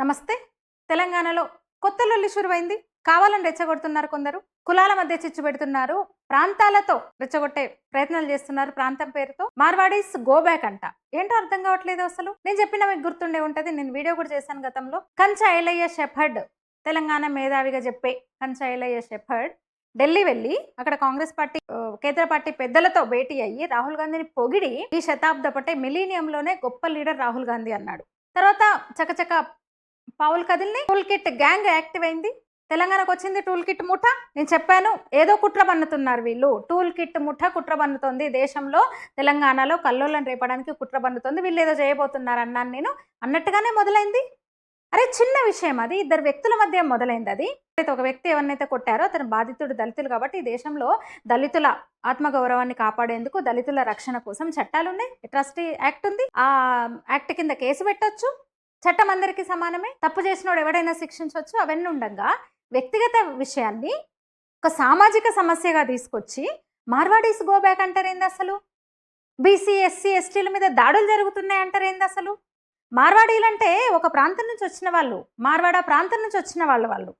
నమస్తే. తెలంగాణలో కొత్త లొల్లి శురువైంది కావాలని రెచ్చగొడుతున్నారు కొందరు. కులాల మధ్య చిచ్చు పెడుతున్నారు. ప్రాంతాలతో రెచ్చగొట్టే ప్రయత్నాలు చేస్తున్నారు ప్రాంతం పేరుతో. మార్వాడీస్ గో బ్యాక్ అంట. ఏంటో అర్థం కావట్లేదు అసలు? నేను చెప్పిన మీకు గుర్తుండే ఉంటది. నేను వీడియో కూడా చేశాను గతంలో. కంచ ఐలయ్య షెఫర్డ్. తెలంగాణ మేధావిగా చెప్పే కంచ ఐలయ్య షెఫర్డ్. ఢిల్లీ వెళ్ళి అక్కడ కాంగ్రెస్ పార్టీ కేంద్ర పార్టీ పెద్దలతో భేటీ అయ్యి రాహుల్ గాంధీని పొగిడి ఈ శతాబ్దపటే మిలీనియంలోనే గొప్ప లీడర్ రాహుల్ గాంధీ అన్నాడు. తర్వాత చకచక పావుల్ కదిల్ని టూల్ కిట్ గ్యాంగ్ యాక్టివ్ అయింది. తెలంగాణకు వచ్చింది టూల్ కిట్ ముఠ. నేను చెప్పాను ఏదో కుట్ర బన్నుతున్నారు వీళ్ళు. టూల్ కిట్ ముఠ కుట్ర బన్నుతోంది దేశంలో తెలంగాణలో కల్లోలను రేపడానికి కుట్ర బన్నుతోంది. వీళ్ళు ఏదో చేయబోతున్నారు అన్నాను నేను. అన్నట్టుగానే మొదలైంది. అరే చిన్న విషయం అది. ఇద్దరు వ్యక్తుల మధ్య మొదలైంది అది. అయితే ఒక వ్యక్తి ఎవరినైతే కొట్టారో అతను బాధితుడు దళితులు కాబట్టి ఈ దేశంలో దళితుల ఆత్మగౌరవాన్ని కాపాడేందుకు దళితుల రక్షణ కోసం చట్టాలు ఉన్నాయి. ట్రస్టీ యాక్ట్ ఉంది. ఆ um, యాక్ట్ కింద కేసు పెట్టొచ్చు. చట్టం అందరికీ సమానమే. తప్పు చేసినోడు ఎవడైనా శిక్షించవచ్చు అవన్నీ ఉండగా వ్యక్తిగత విషయాన్ని ఒక సామాజిక సమస్యగా తీసుకొచ్చి మార్వాడీస్ గో బ్యాక్ అంటారేంది అసలు? బీసీ ఎస్సీ ఎస్టీల మీద దాడులు జరుగుతున్నాయి అంటారేంది అసలు? మార్వాడీలు అంటే ఒక ప్రాంతం నుంచి వచ్చిన వాళ్ళు మార్వాడ ప్రాంతం నుంచి వచ్చిన వాళ్ళు వాళ్ళు.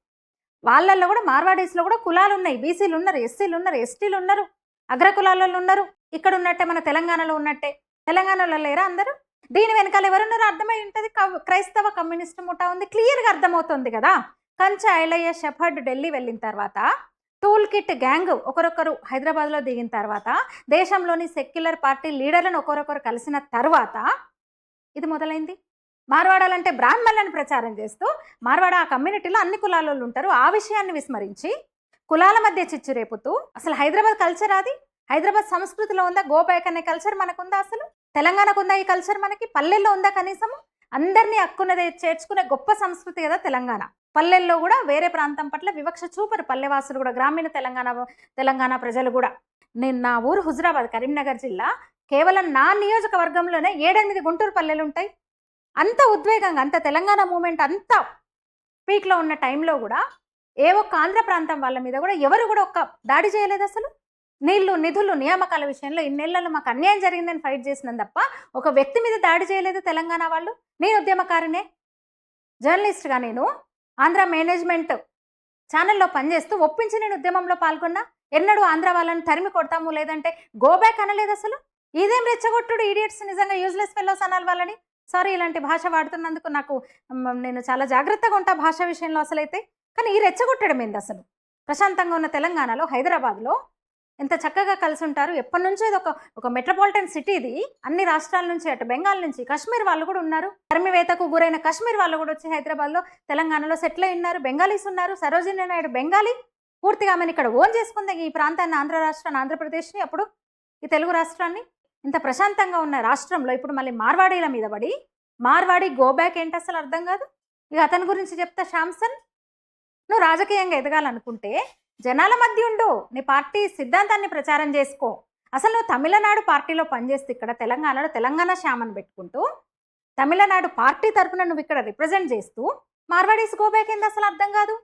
వాళ్ళల్లో కూడా మార్వాడీస్లో కూడా కులాలు ఉన్నాయి బీసీలు ఉన్నారు ఎస్సీలు ఉన్నారు ఎస్టీలు ఉన్నారు అగ్ర కులాలలో ఉన్నారు ఇక్కడ ఉన్నట్టే మన తెలంగాణలో ఉన్నట్టే. తెలంగాణలో లేరా అందరూ? దీని వెనకాల ఎవరున్నారో అర్థమై ఉంటుంది. కవ్- క్రైస్తవ కమ్యూనిస్ట్ ముఠా ఉంది. క్లియర్గా అర్థమవుతుంది కదా. కంచ ఐలయ్య షెఫర్డ్ ఢిల్లీ వెళ్ళిన తర్వాత టూల్ కిట్ గ్యాంగ్ ఒకరొకరు హైదరాబాద్లో దిగిన తర్వాత దేశంలోని సెక్యులర్ పార్టీ లీడర్లను ఒకరొకరు కలిసిన తర్వాత ఇది మొదలైంది? మార్వాడాలంటే బ్రాహ్మణులను ప్రచారం చేస్తూ మార్వాడ ఆ కమ్యూనిటీలో అన్ని కులాలలో ఉంటారు. ఆ విషయాన్ని విస్మరించి కులాల మధ్య చిచ్చు రేపుతూ అసలు హైదరాబాద్ కల్చర్ అది? హైదరాబాద్ సంస్కృతిలో ఉందా? గోబ్యాక్ అనే కల్చర్ మనకుందా అసలు? తెలంగాణకు ఉందా ఈ కల్చర్ మనకి? పల్లెల్లో ఉందా కనీసము అందరినీ హక్కున్నది చేర్చుకునే గొప్ప సంస్కృతి కదా తెలంగాణ. పల్లెల్లో కూడా వేరే ప్రాంతం పట్ల వివక్ష చూపరు పల్లెవాసులు కూడా గ్రామీణ తెలంగాణ తెలంగాణ ప్రజలు కూడా. నేను నా ఊరు హుజరాబాద్ కరీంనగర్ జిల్లా. కేవలం నా నియోజకవర్గంలోనే ఏడెనిమిది గుంటూరు పల్లెలు ఉంటాయి. అంత ఉద్వేగంగా అంత తెలంగాణ మూమెంట్ అంత పీక్లో ఉన్న టైంలో కూడా ఏ ఒక్క ఆంధ్ర ప్రాంతం వాళ్ళ మీద కూడా ఎవరు కూడా ఒక్క దాడి చేయలేదు అసలు. నీళ్ళు నిధులు నియామకాల విషయంలో ఇన్నేళ్ళలో మాకు అన్యాయం జరిగిందని ఫైట్ చేసినాం తప్ప ఒక వ్యక్తి మీద దాడి చేయలేదు తెలంగాణ వాళ్ళు. నేను ఉద్యమకారినే. జర్నలిస్ట్గా నేను ఆంధ్ర మేనేజ్మెంట్ ఛానల్లో పనిచేస్తూ ఒప్పించి నేను ఉద్యమంలో పాల్గొన్నా. ఎన్నడూ ఆంధ్ర వాళ్ళని తరిమి కొడతాము లేదంటే గోబ్యాక్ అనలేదు అసలు. ఇదేం రెచ్చగొట్టుడు ఈడియట్స్ నిజంగా యూజ్లెస్ ఫెలోస్ అనాలి వాళ్ళని. సారీ ఇలాంటి భాష వాడుతున్నందుకు నాకు నేను చాలా జాగ్రత్తగా ఉంటా భాష విషయంలో అసలైతే. కానీ ఈ రెచ్చగొట్టడం ఏంది అసలు? ప్రశాంతంగా ఉన్న తెలంగాణలో హైదరాబాద్లో ఎంత చక్కగా కలిసి ఉంటారు ఎప్పటి నుంచో ఇది ఒక ఒక మెట్రోపాలిటన్ సిటీ ఇది. అన్ని రాష్ట్రాల నుంచి అటు బెంగాల్ నుంచి కాశ్మీర్ వాళ్ళు కూడా ఉన్నారు. కర్మివేతకు గురైన కాశ్మీర్ వాళ్ళు కూడా వచ్చి హైదరాబాద్లో తెలంగాణలో సెటిల్ అయి ఉన్నారు. బెంగాలీస్ ఉన్నారు. సరోజిని నాయుడు బెంగాలీ. పూర్తిగా ఆమెను ఇక్కడ ఓన్ చేసుకుంది ఈ ప్రాంతాన్ని ఆంధ్ర రాష్ట్రాన్ని ఆంధ్రప్రదేశ్ని అప్పుడు ఈ తెలుగు రాష్ట్రాన్ని. ఇంత ప్రశాంతంగా ఉన్న రాష్ట్రంలో ఇప్పుడు మళ్ళీ మార్వాడీల మీద పడి మార్వాడి గోబ్యాక్ ఏంటి అసలు అర్థం కాదు? ఇక అతని గురించి చెప్తా శాంసన్ నువ్వు రాజకీయంగా ఎదగాలనుకుంటే జనాల మధ్య ఉండు నీ పార్టీ సిద్ధాంతాన్ని ప్రచారం చేసుకో. అసలు నువ్వు తమిళనాడు పార్టీలో పనిచేస్తే ఇక్కడ తెలంగాణలో తెలంగాణ శ్యామను పెట్టుకుంటూ తమిళనాడు పార్టీ తరపున నువ్వు ఇక్కడ రిప్రజెంట్ చేస్తూ మార్వాడీస్ గోబ్యాక్ ఏంది అసలు అర్థం కాదు?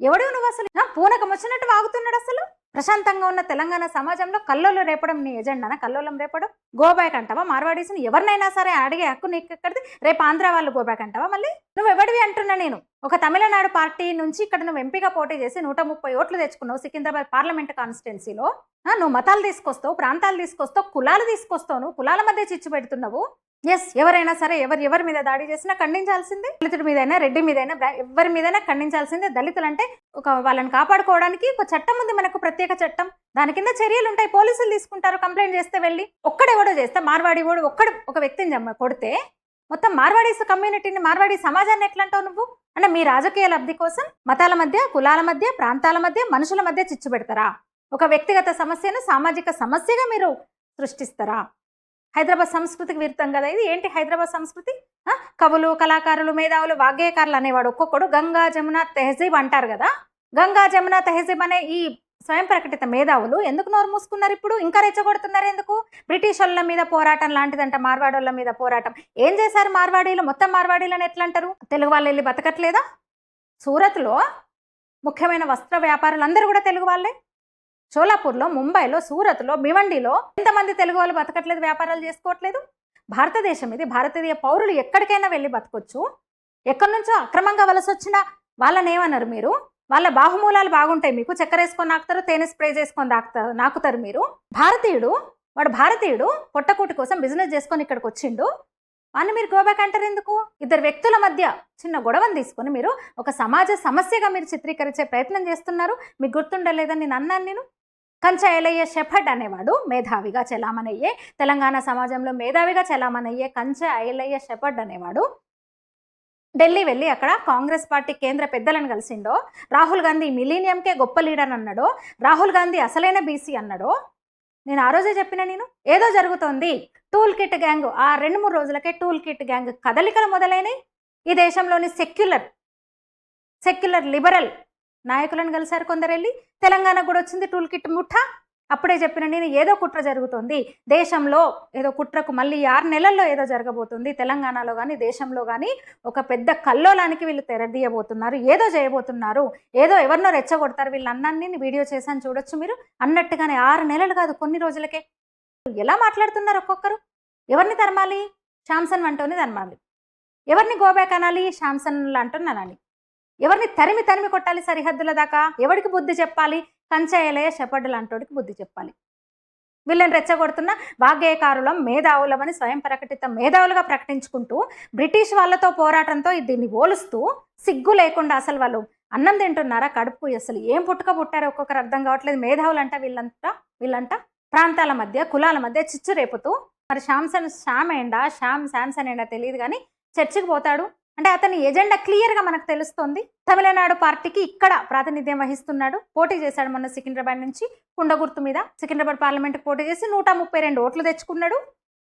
ఎవడు నువ్వు అసలు? ఆ, పూనకం వచ్చినట్టు వాగుతున్నాడు అసలు? ప్రశాంతంగా ఉన్న తెలంగాణ సమాజంలో కల్లోలు రేపడం నీ ఎజెండానా? కల్లోలం రేపడం? గోబ్యాక్ అంటావా మార్వాడీస్ని ఎవరినైనా సరే అడిగే హక్కు నీకు ఎక్కడిది రేపు ఆంధ్ర వాళ్ళు గోబ్యాక్ అంటావా మళ్ళీ? నువ్వు ఎవడివి అంటున్నా నేను. ఒక తమిళనాడు పార్టీ నుంచి ఇక్కడ నువ్వు ఎంపీగా పోటీ చేసి నూట ముప్పై ఓట్లు తెచ్చుకున్నావు సికింద్రాబాద్ పార్లమెంట్ కాన్స్టిట్యున్సీలో. నువ్వు మతాలు తీసుకొస్తావు ప్రాంతాలు తీసుకొస్తావు కులాలు తీసుకొస్తావు నువ్వు కులాల మధ్య చిచ్చు పెడుతున్నావు. ఎస్ ఎవరైనా సరే ఎవరు ఎవరి మీద దాడి చేసినా ఖండించాల్సిందే. దళితుడి మీదైనా రెడ్డి మీదైనా ఎవరి మీదైనా ఖండించాల్సిందే. దళితులు అంటే ఒక వాళ్ళని కాపాడుకోవడానికి ఒక చట్టం ఉంది మనకు ప్రత్యేక చట్టం. దాని కింద చర్యలు ఉంటాయి. పోలీసులు తీసుకుంటారు కంప్లైంట్ చేస్తే వెళ్ళి. ఒక్కడెవడో చేస్తే మార్వాడి వాడు ఒక్కడు ఒక వ్యక్తిని జమ్మ కొడితే మొత్తం మార్వాడీస్ కమ్యూనిటీని మార్వాడీ సమాజాన్ని ఎట్లా అంటావు నువ్వు? అంటే మీ రాజకీయ లబ్ధి కోసం మతాల మధ్య కులాల మధ్య ప్రాంతాల మధ్య మనుషుల మధ్య చిచ్చు పెడతారా? ఒక వ్యక్తిగత సమస్యను సామాజిక సమస్యగా మీరు సృష్టిస్తారా? హైదరాబాద్ సంస్కృతికి విరుద్ధం కదా ఇది? ఏంటి హైదరాబాద్ సంస్కృతి? కవులు కళాకారులు మేధావులు వాగ్గేయకారులు అనేవాడు ఒక్కొక్కడు గంగా జమున తెహజీబ్ అంటారు కదా? గంగా జమున తెహజీబ్ అనే ఈ స్వయం ప్రకటిత మేధావులు ఎందుకు నోరు మూసుకున్నారు ఇప్పుడు? ఇంకా రెచ్చగొడుతున్నారు ఎందుకు? బ్రిటిష్ వాళ్ళ మీద పోరాటం లాంటిదంట మార్వాడోళ్ళ మీద పోరాటం. ఏం చేశారు మార్వాడీలు? మొత్తం మార్వాడీలను ఎట్లా అంటారు తెలుగు వాళ్ళు వెళ్ళి బతకట్లేదా? సూరత్లో ముఖ్యమైన వస్త్ర వ్యాపారులు అందరూ కూడా తెలుగు వాళ్ళే? షోలాపూర్లో ముంబైలో సూరత్లో భివండిలో ఎంతమంది తెలుగు వాళ్ళు బతకట్లేదు వ్యాపారాలు చేసుకోవట్లేదు? భారతదేశం ఇది. భారతీయ పౌరులు ఎక్కడికైనా వెళ్ళి బతకొచ్చు. ఎక్కడి నుంచో అక్రమంగా వలస వచ్చిన వాళ్ళని ఏమన్నారు మీరు? వాళ్ళ బాహుమూలాలు బాగుంటాయి మీకు. చక్కెర వేసుకొని నాకుతారు తేనె స్ప్రే చేసుకొని నాకుతారు నాకుతారు మీరు. భారతీయుడు వాడు భారతీయుడు పొట్టకూటి కోసం బిజినెస్ చేసుకొని ఇక్కడికి వచ్చిండు వాడిని మీరు గోబ్యాక్ అంటారు ఎందుకు? ఇద్దరు వ్యక్తుల మధ్య చిన్న గొడవను తీసుకొని మీరు ఒక సమాజ సమస్యగా మీరు చిత్రీకరించే ప్రయత్నం చేస్తున్నారు. మీకు గుర్తుండలేదని నేను అన్నాను నేను. కంచ ఎలయ్య షెఫర్డ్ అనేవాడు మేధావిగా చెలామణయ్యే. తెలంగాణ సమాజంలో మేధావిగా చెలామణయ్యే కంచ ఐలయ్య షెఫర్డ్ అనేవాడు. ఢిల్లీ వెళ్ళి అక్కడ కాంగ్రెస్ పార్టీ కేంద్ర పెద్దలను కలిసిండో రాహుల్ గాంధీ మిలీనియంకే గొప్ప లీడర్ అన్నాడో రాహుల్ గాంధీ అసలైన బీసీ అన్నాడో నేను ఆ రోజే చెప్పిన నేను? ఏదో జరుగుతోంది. టూల్ కిట్ గ్యాంగ్ ఆ రెండు మూడు రోజులకే టూల్ కిట్ గ్యాంగ్ కదలికలు మొదలైనవి ఈ దేశంలోని సెక్యులర్ సెక్యులర్ లిబరల్ నాయకులను కలిశారు కొందరు వెళ్ళి తెలంగాణకు కూడా వచ్చింది టూల్ కిట్ ముఠా. అప్పుడే చెప్పిన నేను ఏదో కుట్ర జరుగుతుంది. దేశంలో ఏదో కుట్రకు మళ్ళీ ఆరు నెలల్లో ఏదో జరగబోతుంది. తెలంగాణలో కానీ దేశంలో కానీ ఒక పెద్ద కల్లోలానికి వీళ్ళు తెరదీయబోతున్నారు. ఏదో చేయబోతున్నారు. ఏదో ఎవరినో రెచ్చగొడతారు. వీళ్ళు నేను వీడియో చేశాను చూడొచ్చు మీరు. అన్నట్టుగానే ఆరు నెలలు కాదు కొన్ని రోజులకే. ఎలా మాట్లాడుతున్నారు ఒక్కొక్కరు? ఎవరిని తరమాలి? శాంసన్ వంటోని తరమాలి. ఎవరిని గోబ్యాక్ అనాలి శాంసన్ అంటున్నానని. ఎవరిని తరిమి తరిమి కొట్టాలి సరిహద్దుల దాకా? ఎవరికి బుద్ధి చెప్పాలి? కంచాయలయ షెపర్డులు అంటోడికి బుద్ధి చెప్పాలి. వీళ్ళని రెచ్చగొడుతున్న వాగ్గేయకారులం మేధావులమని స్వయం ప్రకటిత మేధావులుగా ప్రకటించుకుంటూ బ్రిటిష్ వాళ్ళతో పోరాటంతో దీన్ని పోలుస్తూ సిగ్గు లేకుండా అసలు వాళ్ళు అన్నం తింటున్నారా? కడుపు అసలు ఏం పుట్టుక పుట్టారో ఒక్కొక్కరు అర్థం కావట్లేదు. మేధావులు అంట వీళ్ళంతా వీళ్ళంట ప్రాంతాల మధ్య కులాల మధ్య చిచ్చు రేపుతూ మరి శాంసన్ శ్యామ్ ఏండా? శ్యామ్ శాంసన్ ఏండా? తెలియదు కానీ చర్చికి పోతాడు. అంటే అతని ఎజెండా క్లియర్గా మనకు తెలుస్తోంది. తమిళనాడు పార్టీకి ఇక్కడ ప్రాతినిధ్యం వహిస్తున్నాడు. పోటీ చేశాడు మొన్న సికింద్రాబాద్ నుంచి. కుండగుర్తు మీద సికింద్రాబాద్ పార్లమెంట్కి పోటీ చేసి నూట ముప్పై రెండు ఓట్లు తెచ్చుకున్నాడు.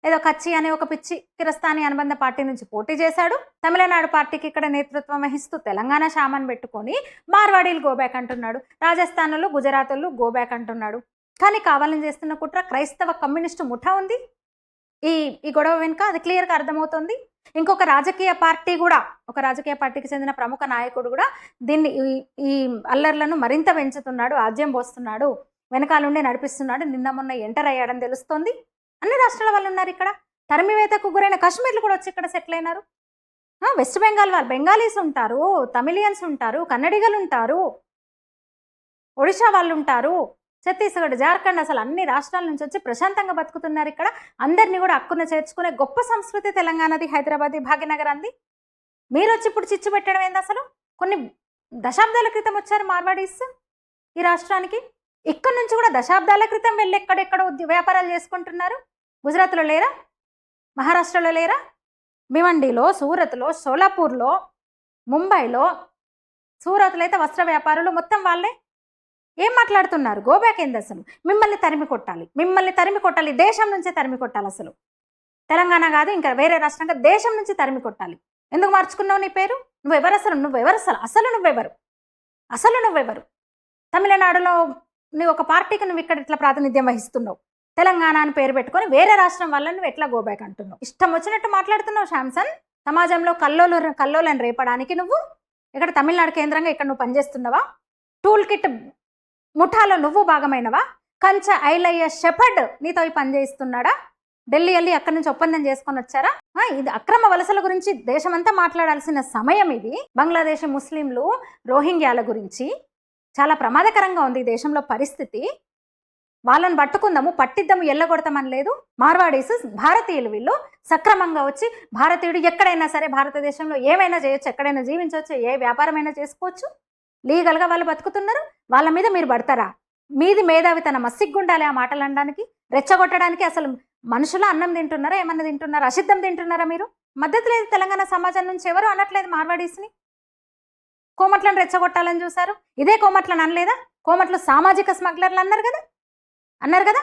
ఏదో కచ్చి అనే ఒక పిచ్చి కిరస్థాని అనుబంధ పార్టీ నుంచి పోటీ చేశాడు. తమిళనాడు పార్టీకి ఇక్కడ నేతృత్వం వహిస్తూ తెలంగాణ షామన్ పెట్టుకొని మార్వాడీలు గోబ్యాక్ అంటున్నాడు. రాజస్థాన్లో గుజరాత్లు గోబ్యాక్ అంటున్నాడు. కానీ కావాలని చేస్తున్న కుట్ర క్రైస్తవ కమ్యూనిస్టు ముఠా ఉంది. ఈ ఈ గొడవ వెనుక అది క్లియర్గా అర్థమవుతుంది. ఇంకొక రాజకీయ పార్టీ కూడా ఒక రాజకీయ పార్టీకి చెందిన ప్రముఖ నాయకుడు కూడా దీన్ని ఈ ఈ అల్లర్లను మరింత పెంచుతున్నాడు ఆజ్యం పోస్తున్నాడు వెనకాలండి నడిపిస్తున్నాడు నిన్న మొన్న ఎంటర్ అయ్యాడని తెలుస్తోంది. అన్ని రాష్ట్రాల వాళ్ళు ఉన్నారు ఇక్కడ. తరిమివేతకు గురైన కాశ్మీర్లు కూడా వచ్చి ఇక్కడ సెటిల్ అయినారు. వెస్ట్ బెంగాల్ వాళ్ళు బెంగాలీస్ ఉంటారు తమిళియన్స్ ఉంటారు కన్నడిగలు ఉంటారు ఒడిషా వాళ్ళు ఉంటారు. ఛత్తీస్గఢ్ జార్ఖండ్ అసలు అన్ని రాష్ట్రాల నుంచి వచ్చి ప్రశాంతంగా బతుకుతున్నారు ఇక్కడ. అందరినీ కూడా హక్కున చేర్చుకునే గొప్ప సంస్కృతి తెలంగాణది హైదరాబాద్ భాగ్యనగర్ అంది. మీరు వచ్చి ఇప్పుడు చిచ్చు పెట్టడం ఏంది అసలు? కొన్ని దశాబ్దాల క్రితం వచ్చారు మార్వాడీస్ ఈ రాష్ట్రానికి. ఇక్కడ నుంచి కూడా దశాబ్దాల క్రితం వెళ్ళి ఎక్కడెక్కడ వ్యాపారాలు చేసుకుంటున్నారు. గుజరాత్లో లేరా? మహారాష్ట్రలో లేరా? భివండిలో సూరత్లో సోలాపూర్లో ముంబైలో సూరత్లో అయితే వస్త్ర వ్యాపారులు మొత్తం వాళ్ళే. ఏం మాట్లాడుతున్నారు? గోబ్యాక్ ఏంది అసలు? మిమ్మల్ని తరిమి కొట్టాలి. మిమ్మల్ని తరిమి కొట్టాలి. దేశం నుంచే తరిమి కొట్టాలి అసలు. తెలంగాణ కాదు ఇంకా వేరే రాష్ట్రంగా దేశం నుంచి తరిమి కొట్టాలి. ఎందుకు మార్చుకున్నావు నీ పేరు? నువ్వెవరు అసలు? నువ్వెవరు అసలు? అసలు నువ్వెవరు? అసలు నువ్వెవరు? తమిళనాడులో నువ్వు ఒక పార్టీకి నువ్వు ఇక్కడ ఇట్లా ప్రాతినిధ్యం వహిస్తున్నావు. తెలంగాణ అని పేరు పెట్టుకొని వేరే రాష్ట్రం వల్ల నువ్వు ఎట్లా గోబ్యాక్ అంటున్నావు? ఇష్టం వచ్చినట్టు మాట్లాడుతున్నావు శాంసన్ సమాజంలో కల్లోలు కల్లోలను రేపడానికి నువ్వు ఇక్కడ తమిళనాడు కేంద్రంగా ఇక్కడ నువ్వు పనిచేస్తున్నావా? టూల్ కిట్ ముఠాలో నువ్వు భాగమైనవా? కంచ ఐలయ్య షెఫర్డ్ నీతో పనిచేస్తున్నాడా పని చేయిస్తున్నాడా? ఢిల్లీ వెళ్ళి అక్కడి నుంచి ఒప్పందం చేసుకొని వచ్చారా? ఇది అక్రమ వలసల గురించి దేశమంతా మాట్లాడాల్సిన సమయం ఇది. బంగ్లాదేశ్ ముస్లింలు రోహింగ్యాల గురించి. చాలా ప్రమాదకరంగా ఉంది ఈ దేశంలో పరిస్థితి. వాళ్ళని పట్టుకుందాము పట్టిద్దాము ఎల్లగొడతామని లేదు. మార్వాడీస్ భారతీయులు వీళ్ళు సక్రమంగా వచ్చి భారతీయుడు ఎక్కడైనా సరే భారతదేశంలో ఏమైనా చేయొచ్చు ఎక్కడైనా జీవించవచ్చు ఏ వ్యాపారమైనా చేసుకోవచ్చు. లీగల్గా వాళ్ళు బతుకుతున్నారు వాళ్ళ మీద మీరు పడతారా? మీది మేధావితనం సిగ్గుండాలి ఆ మాటలు అనడానికి రెచ్చగొట్టడానికి అసలు మనుషుల అన్నం తింటున్నారా? ఏమన్నా తింటున్నారా? అసిద్ధం తింటున్నారా మీరు? మద్దతు లేదు తెలంగాణ సమాజం నుంచి ఎవరు అనట్లేదు మార్వాడీస్ని? కోమట్లను రెచ్చగొట్టాలని చూశారు. ఇదే కోమట్లను అనలేదా? కోమట్లు సామాజిక స్మగ్లర్లు అన్నారు కదా? అన్నారు కదా?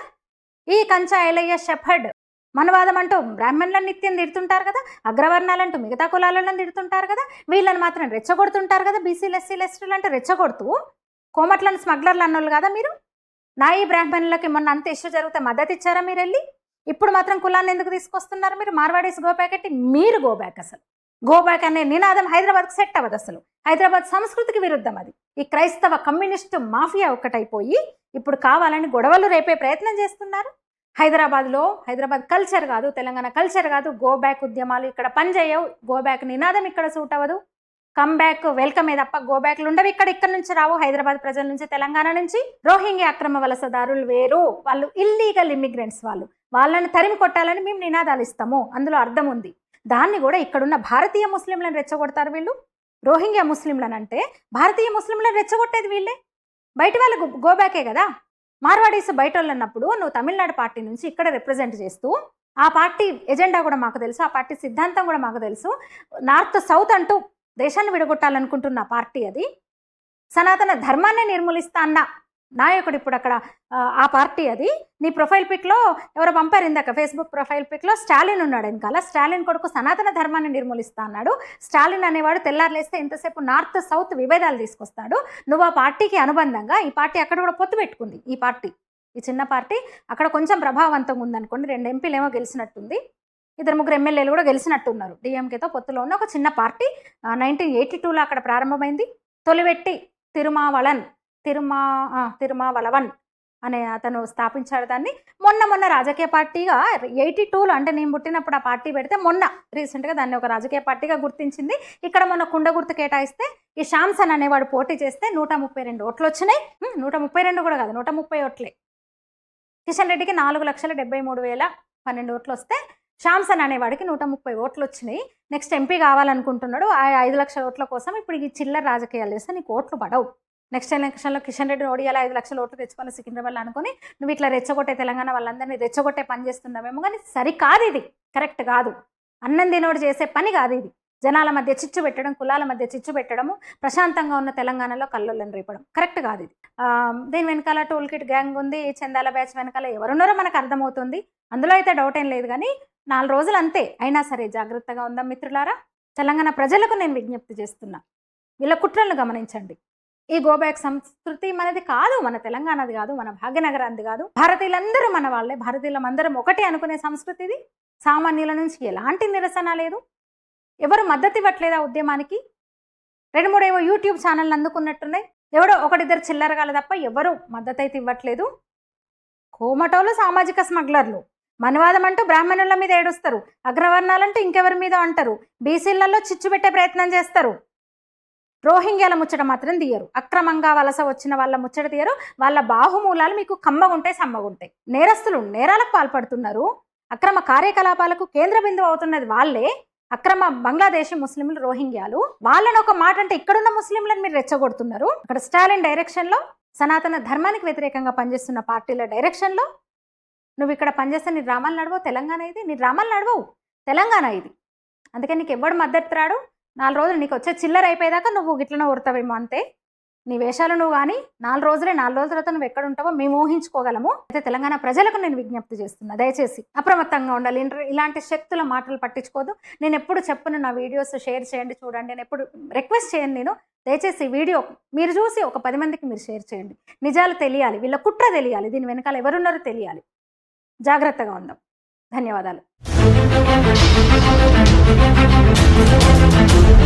ఈ కంచా ఎలయ్య షెఫర్డ్ మనవాదం అంటూ బ్రాహ్మణులను నిత్యం తిడుతుంటారు కదా అగ్రవర్ణాలంటూ మిగతా కులాలను తిడుతుంటారు కదా వీళ్ళని మాత్రం రెచ్చగొడుతుంటారు కదా బీసీలు ఎస్సీలు ఎస్టీలు అంటే రెచ్చగొడుతూ? కోమట్లను స్మగ్లర్లు అన్నోళ్ళు కదా మీరు? నా ఈ బ్రాహ్మణులకి మొన్న అంత ఇష్యూ జరిగితే మద్దతు ఇచ్చారా మీరు వెళ్ళి? ఇప్పుడు మాత్రం కులాన్ని ఎందుకు తీసుకొస్తున్నారు మీరు? మార్వాడీస్ గోబ్యాక్ అంటే మీరు గోబ్యాక్ అసలు. గో బ్యాక్ అనే నినాదం హైదరాబాద్కి సెట్ అవ్వదు అసలు. హైదరాబాద్ సంస్కృతికి విరుద్ధం అది. ఈ క్రైస్తవ కమ్యూనిస్టు మాఫియా ఒక్కటైపోయి ఇప్పుడు కావాలని గొడవలు రేపే ప్రయత్నం చేస్తున్నారు. హైదరాబాద్లో హైదరాబాద్ కల్చర్ కాదు తెలంగాణ కల్చర్ కాదు గో బ్యాక్ ఉద్యమాలు ఇక్కడ పనిచేయవు. గో బ్యాక్ నినాదం ఇక్కడ సూట్ అవ్వదు కమ్ బ్యాక్ వెల్కమే తప్ప గో బ్యాక్లు ఉండవు. ఇక్కడ ఇక్కడ నుంచి రావు హైదరాబాద్ ప్రజల నుంచి తెలంగాణ నుంచి. రోహింగ్య అక్రమ వలసదారులు వేరు. వాళ్ళు ఇల్లీగల్ ఇమ్మిగ్రెంట్స్ వాళ్ళు. వాళ్ళని తరిమి కొట్టాలని మేము నినాదాలు ఇస్తాము. అందులో అర్థం ఉంది. దాన్ని కూడా ఇక్కడున్న భారతీయ ముస్లింలను రెచ్చగొడతారు వీళ్ళు. రోహింగ్యా ముస్లింలను అంటే భారతీయ ముస్లింలను రెచ్చగొట్టేది వీళ్ళే. బయట వాళ్ళకు గో బ్యాకే కదా? మార్వాడీస్ బయట వాళ్ళు అన్నప్పుడు నువ్వు తమిళనాడు పార్టీ నుంచి ఇక్కడ రిప్రజెంట్ చేస్తూ ఆ పార్టీ ఎజెండా కూడా మాకు తెలుసు ఆ పార్టీ సిద్ధాంతం కూడా మాకు తెలుసు. నార్త్ సౌత్ అంటూ దేశాన్ని విడగొట్టాలనుకుంటున్న పార్టీ అది. సనాతన ధర్మాన్ని నిర్మూలిస్తా అన్న నాయకుడు ఇప్పుడు అక్కడ ఆ, పార్టీ అది. నీ ప్రొఫైల్ పిక్లో ఎవరో పంపారు ఇందాక ఫేస్బుక్ ప్రొఫైల్ పిక్లో స్టాలిన్ ఉన్నాడు వెనకాల. స్టాలిన్ కొడుకు సనాతన ధర్మాన్ని నిర్మూలిస్తా అన్నాడు. స్టాలిన్ అనేవాడు తెల్లారులేస్తే ఇంతసేపు నార్త్ సౌత్ విభేదాలు తీసుకొస్తాడు. నువ్వు ఆ పార్టీకి అనుబంధంగా ఈ పార్టీ అక్కడ కూడా పొత్తు పెట్టుకుంది ఈ పార్టీ. ఈ చిన్న పార్టీ అక్కడ కొంచెం ప్రభావవంతంగా ఉందనుకోండి రెండు ఎంపీలు ఏమో గెలిచినట్టుంది. ఇద్దరు ముగ్గురు ఎమ్మెల్యేలు కూడా గెలిచినట్టున్నారు. డిఎంకేతో పొత్తులో ఉన్న ఒక చిన్న పార్టీ నైన్టీన్ ఎయిటీ టూలో అక్కడ ప్రారంభమైంది. తొలివెట్టి తిరుమావళన్. తిరుమా తిరుమావలవన్ అనే అతను స్థాపించాడు దాన్ని. మొన్న మొన్న రాజకీయ పార్టీగా ఎయిటీ టూలో అంటే నేను పుట్టినప్పుడు ఆ పార్టీ పెడితే మొన్న రీసెంట్గా దాన్ని ఒక రాజకీయ పార్టీగా గుర్తించింది. ఇక్కడ మొన్న కుండ గుర్తు కేటాయిస్తే ఈ శాంసన్ అనేవాడు పోటీ చేస్తే నూట ముప్పై రెండు ఓట్లు వచ్చినాయి. నూట ముప్పై రెండు కూడా కాదు నూట ముప్పై ఓట్లే. కిషన్ రెడ్డికి నాలుగు లక్షల డెబ్బై మూడు వేల పన్నెండు ఓట్లు వస్తే శాంసన్ అనేవాడికి నూట ముప్పై ఓట్లు వచ్చినాయి. నెక్స్ట్ ఎంపీ కావాలనుకుంటున్నాడు ఆ ఐదు లక్షల ఓట్ల కోసం ఇప్పుడు ఈ చిల్లర రాజకీయాలు చేస్తే నీకు ఓట్లు పడవు. నెక్స్ట్ ఎలక్షన్లో కిషన్ రెడ్డి ఓడియాల ఐదు లక్షల ఓట్లు తెచ్చుకొని సికింద్రాబాద్ అనుకుని నువ్వు ఇట్లా రెచ్చగొట్టే తెలంగాణ వాళ్ళందరినీ రెచ్చగొట్టే పని చేస్తున్నావేమో కానీ సరికాదు ఇది. కరెక్ట్ కాదు. అన్నం తినోడు చేసే పని కాదు ఇది. జనాల మధ్య చిచ్చు పెట్టడం కులాల మధ్య చిచ్చు పెట్టడము ప్రశాంతంగా ఉన్న తెలంగాణలో కల్లోలను రేపడం. కరెక్ట్ కాదు ఇది. దీని వెనకాల టోల్ కిట్ గ్యాంగ్ ఉంది చందాల బ్యాచ్ వెనకాల ఎవరున్నారో మనకు అర్థమవుతుంది. అందులో అయితే డౌట్ ఏం లేదు కానీ నాలుగు రోజులు అంతే. అయినా సరే జాగ్రత్తగా ఉందాం మిత్రులారా. తెలంగాణ ప్రజలకు నేను విజ్ఞప్తి చేస్తున్నా. వీళ్ళ కుట్రలను గమనించండి. ఈ గోబ్యాక్ సంస్కృతి మనది కాదు మన తెలంగాణది కాదు మన భాగ్యనగరాంది కాదు. భారతీయులందరూ మన వాళ్ళే భారతీయులమందరం ఒకటే అనుకునే సంస్కృతి ఇది. సామాన్యుల నుంచి ఎలాంటి నిరసన లేదు. ఎవరు మద్దతు ఇవ్వట్లేదా ఉద్యమానికి. రెండు మూడు ఏవో యూట్యూబ్ ఛానల్ అందుకున్నట్టున్నాయి. ఎవడో ఒకటిద్దరు చిల్లరగాల తప్ప ఎవరు మద్దతు అయితే ఇవ్వట్లేదు. కోమటోలు సామాజిక స్మగ్లర్లు. మనవాదం అంటూ బ్రాహ్మణుల మీద ఏడుస్తారు. అగ్రవర్ణాలంటూ ఇంకెవరి మీద అంటారు. బీసీలలో చిచ్చు పెట్టే ప్రయత్నం చేస్తారు. రోహింగ్యాల ముచ్చట మాత్రం తీయరు. అక్రమంగా వలస వచ్చిన వాళ్ళ ముచ్చట తీయరు. వాళ్ళ బాహుమూలాలు మీకు కమ్మగుంటాయి సమ్మగుంటాయి. నేరస్తులు నేరాలకు పాల్పడుతున్నారు. అక్రమ కార్యకలాపాలకు కేంద్ర బిందువు అవుతున్నది వాళ్ళే. అక్రమ బంగ్లాదేశీ ముస్లింలు రోహింగ్యాలు. వాళ్ళని ఒక మాట అంటే ఇక్కడున్న ముస్లింలను మీరు రెచ్చగొడుతున్నారు. అక్కడ స్టాలిన్ డైరెక్షన్లో సనాతన ధర్మానికి వ్యతిరేకంగా పనిచేస్తున్న పార్టీల డైరెక్షన్లో నువ్వు ఇక్కడ పనిచేస్తే నీ రామాలు నడవవు తెలంగాణ ఇది నీ రామాలు నడవవు తెలంగాణ ఇది. అందుకే నీకు ఎవడు మద్దతు రాడు? నాలుగు రోజులు నీకు వచ్చే చిల్లర అయిపోయేదాకా నువ్వు గిట్లనే ఉడతావేమో అంతే. నీ వేషాలు నువ్వు కానీ నాలుగు రోజులే నాలుగు రోజుల తర్వాత నువ్వు ఎక్కడ ఉంటావో మేము ఊహించుకోగలము. అయితే తెలంగాణ ప్రజలకు నేను విజ్ఞప్తి చేస్తున్నా దయచేసి అప్రమత్తంగా ఉండాలి. ఇంటర్- ఇలాంటి శక్తుల మాటలు పట్టించుకోదు. నేను ఎప్పుడు చెప్పును నా వీడియోస్ షేర్ చేయండి చూడండి. నేను ఎప్పుడు రిక్వెస్ట్ చేయండి నేను. దయచేసి వీడియో మీరు చూసి ఒక పది మందికి మీరు షేర్ చేయండి. నిజాలు తెలియాలి వీళ్ళ కుట్ర తెలియాలి దీని వెనకాల ఎవరున్నారో తెలియాలి. జాగ్రత్తగా ఉందాం. ధన్యవాదాలు. Thank you.